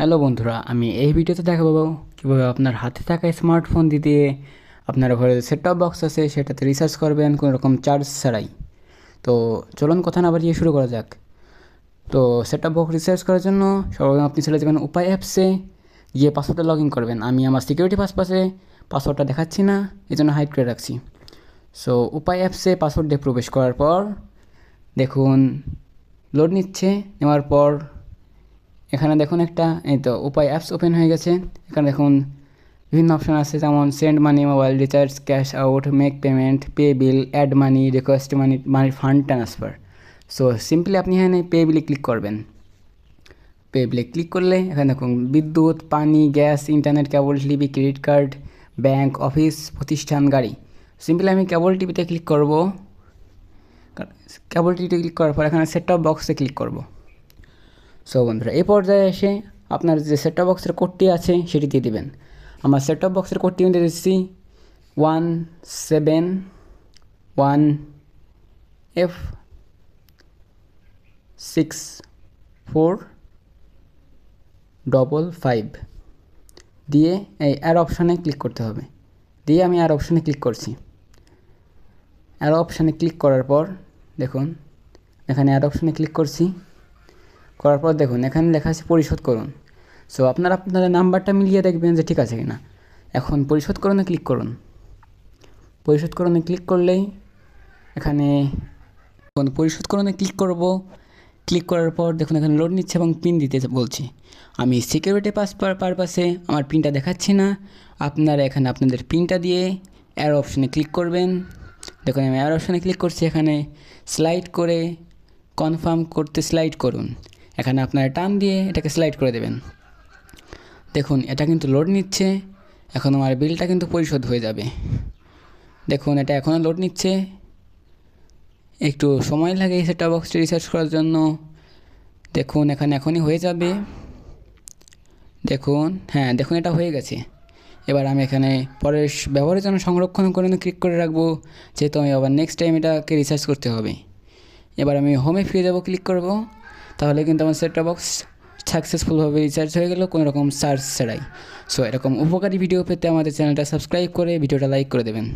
Hello বন্ধুরা, আমি এই ভিডিওতে দেখাবো কীভাবে আপনার হাতে থাকা স্মার্টফোন দিয়ে আপনার ঘরে সেট টপ বক্স আছে, সেটাতে রিসার্চ করবেন কোনো রকম চার্জ ছাড়াই। তো চলুন কথা না বাড়িয়ে শুরু করা যাক। তো সেট টপ বক্স রিসার্চ করার জন্য সর্বপ্রথম আপনি চলে যাবেন উপায় অ্যাপসে গিয়ে পাসওয়ার্ডটা লগ ইন করবেন। আমি আমার সিকিউরিটি পাসপাসে পাসওয়ার্ডটা দেখাচ্ছি না এই জন্য হাইড করে রাখছি। সো উপায় অ্যাপসে পাসওয়ার্ড দিয়ে প্রবেশ করার পর দেখুন লোড নিচ্ছে, নেওয়ার পর এখানে দেখুন একটা, এই তো উপায় অ্যাপস ওপেন হয়ে গেছে। এখানে দেখুন বিভিন্ন অপশান আছে, যেমন send money mobile recharge cash out make payment pay bill add money request money money fund transfer so simply আপনি এখানে পে বিলে ক্লিক করবেন। পে বিলে ক্লিক করলে এখানে দেখুন বিদ্যুৎ, পানি, gas internet cable TV credit card bank office প্রতিষ্ঠান, গাড়ি। সিম্পলি আমি কেবল টিভিতে ক্লিক করব। কেবল টিভিতে ক্লিক করার পর এখানে সেট টপ বক্সে ক্লিক করব। সো বন্ধুরা এই পর্যায়ে এসে আপনার যে সেট টপ বক্সের কোডটি আছে, সেটি দিয়ে দেবেন। আমার সেট টপ বক্সের কোডটি আমি দিয়ে দিচ্ছি one seven one F six four double five দিয়ে এই অ্যাড অপশানে ক্লিক করতে হবে। দিয়ে আমি অ্যাড অপশানে ক্লিক করছি। অ্যাড অপশানে ক্লিক করার পর, দেখুন, এখানে অ্যাড অপশানে ক্লিক করছি। করার পর দেখুন, এখানে লেখা আছে পরিশোধ করুন। সো আপনারা আপনাদের নাম্বারটা মিলিয়ে দেখবেন যে ঠিক আছে কিনা। এখন পরিশোধ করুনে ক্লিক করুন। পরিশোধ করুনে ক্লিক করলেই এখানে পরিশোধ করুনে ক্লিক করব। ক্লিক করার পর দেখুন, এখানে লোড নিচ্ছে এবং পিন দিতে বলছি। আমি সিকিউরিটি পাস পারপাসে আমার পিনটা দেখাচ্ছি না। আপনারা এখানে আপনাদের পিনটা দিয়ে অ্যার অপশানে ক্লিক করবেন। দেখুন, আমি অ্যার অপশানে ক্লিক করছি। এখানে স্লাইড করে কনফার্ম করতে স্লাইড করুন। এখানে আপনারা টান দিয়ে এটাকে স্লাইড করে দেবেন। দেখুন, এটা কিন্তু লোড নিচ্ছে, এখন আমার বিলটা কিন্তু পরিশোধ হয়ে যাবে। দেখুন, এটা এখনও লোড নিচ্ছে। একটু সময় লাগে এই সেটা বক্সটি রিসার্চ করার জন্য। দেখুন, এখানে এখনই হয়ে যাবে। দেখুন হ্যাঁ দেখুন, এটা হয়ে গেছে। এবার আমি এখানে পরের ব্যবহারের জন্য সংরক্ষণ করে ক্লিক করে রাখব, যেহেতু আমি আবার নেক্সট টাইম এটাকে রিসার্চ করতে হবে। এবার আমি হোমে ফিরে যাব ক্লিক করব। তাহলে কিন্তু আমার সেটটা বক্স সাকসেসফুলভাবে রিচার্জ হয়ে গেল কোনো রকম চার্জ ছাড়াই। সো এরকম উপকারী ভিডিও পেতে আমাদের চ্যানেলটা সাবস্ক্রাইব করে ভিডিওটা লাইক করে দেবেন।